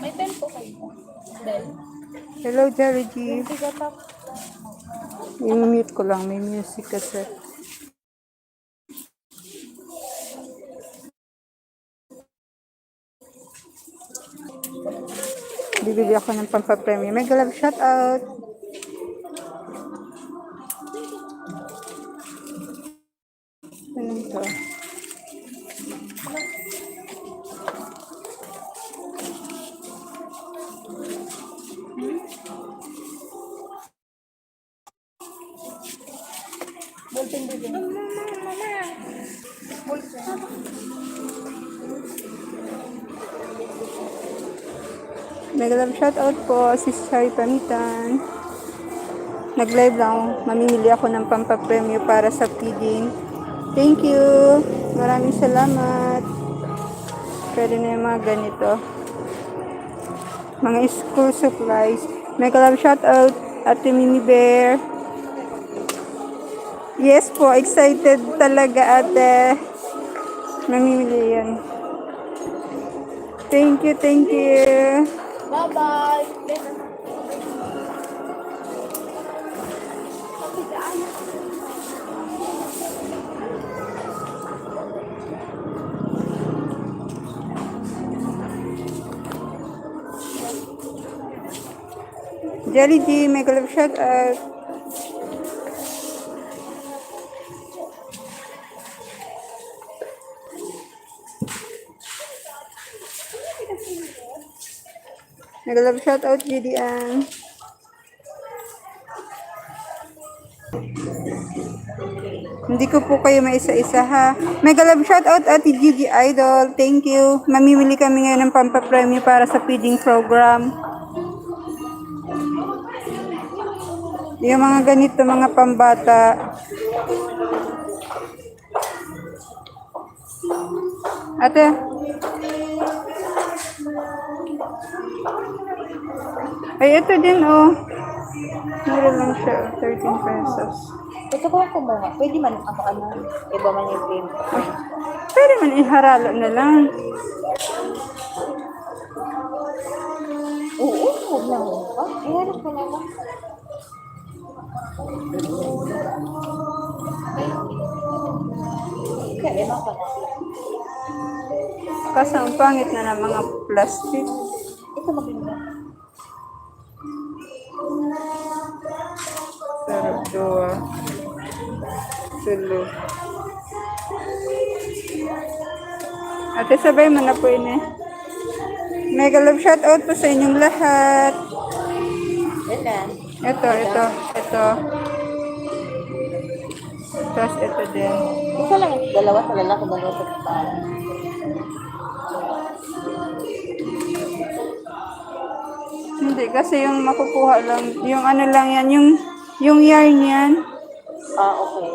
May pen po kayo. Bell. Hello, Jerry G. I-mute ko lang. May music kasi. Bibili ako ng pampapremyo. May galab shout out. Mega love shout out po si Shari Pamitan. Nag-live lang. Mamimili ako ng pampapremyo para sa feeding. Thank you. Maraming salamat. Pwede na yung mga ganito. Mga school supplies. Mega love shout out Ate Mimi Bear. Yes po, excited talaga ate. Mamimili yan. Thank you, thank you. Bye-bye. Jelly G, may galap shout out. May galap shout out, GDN. Hindi ko po kayo maisa-isa ha. May galap shout out at Gigi Idol. Thank you. Mamimili kami ngayon ng pampapremyo para sa feeding program. Yung mga ganito, mga pambata. Ate. Ay, ito din, oh. Mura lang siya, 13 pesos. Ito ko lang kumuha. Pwede man ako ano. Iba man yung game. Pwede man iharalo na lang. Oo, huwag na mo pa. Iharap ko na lang. Kaya iba pa na. Kaso ang pangit na ng mga plastic. Ito maganda. Pero dua. Tulo. Ate, sabay mo na po ini. Mega love shout out po sa inyong lahat. Ito, ito, ito. Tapos ito din. Isa lang. Dalawa sa lalaki, dalawa sa babae. Hindi, kasi yung makukuha lang, yung ano lang yan, yung, yung yarn yan. Ah, okay.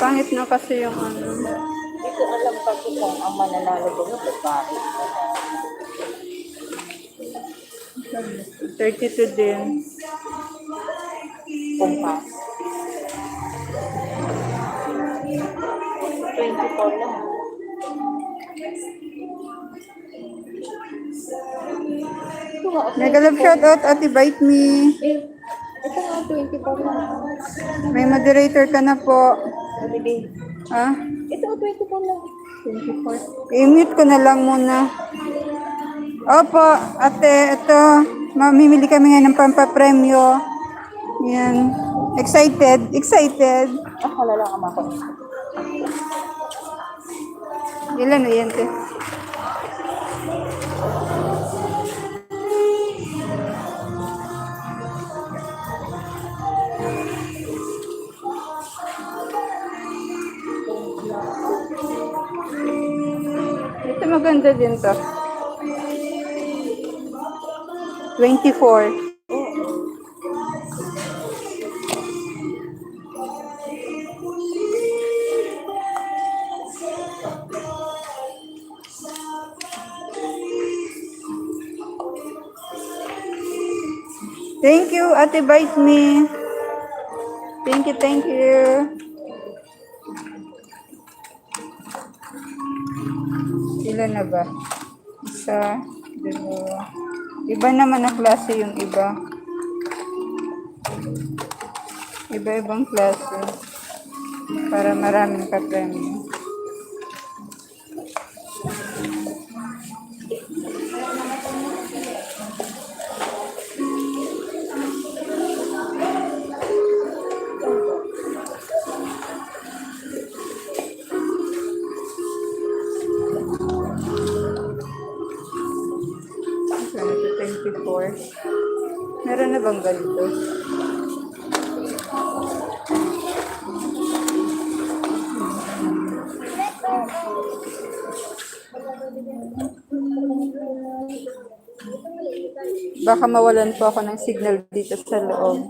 Pangit na kasi yung ano. Hindi ko alam kasi kung ang mananalo ko yung babae. 32 din. Kung pass. 24 lang. Mega love shout out, Ate Bite Me. Ito nga, 24 lang. May moderator ka na po. Ha? Ito nga, 24 lang. 24. I-mute ko na lang muna. Opo, ate, ito. Mamimili kami ngayon ng pampapremyo. Yan. Excited? Excited? Halala ka mako. Ilan na yan, te? Maganda din to. 24. Thank you, Ate Bite Me. Thank you, thank you. Na ba? Isa, dalawa. Iba naman ang klase yung iba. Iba-ibang klase. Para maraming ka-premyo. 24. Meron na bang ganito? Baka mawalan po ako ng signal dito sa loob.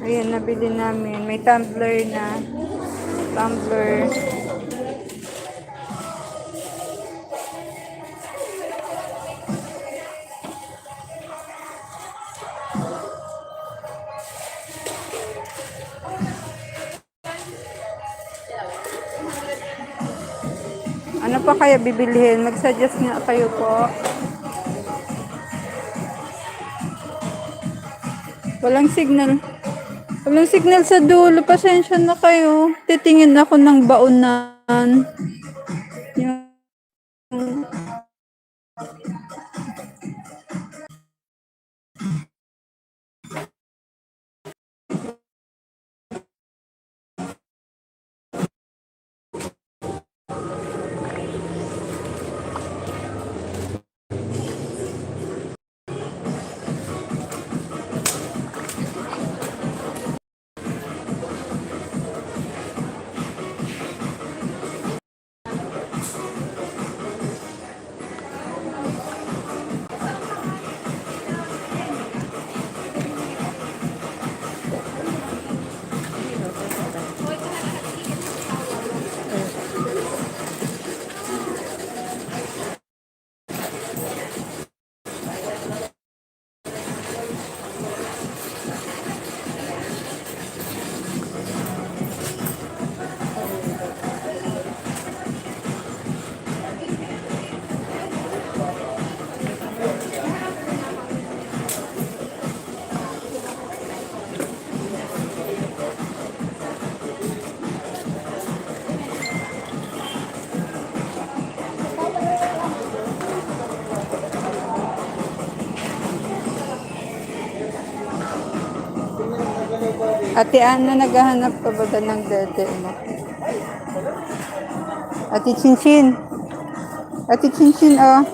Ayan, nabili namin. May tumbler na. Tumbler. Ano pa kaya bibilhin? Mag-suggest nga kayo po. Walang signal. Walang signal sa dulo. Pasensya na kayo. Titingin ako ng baunan. Ate Ana, naghahanap ba ba ng dede mo? Ate Chinchin. Ate Chinchin, oh.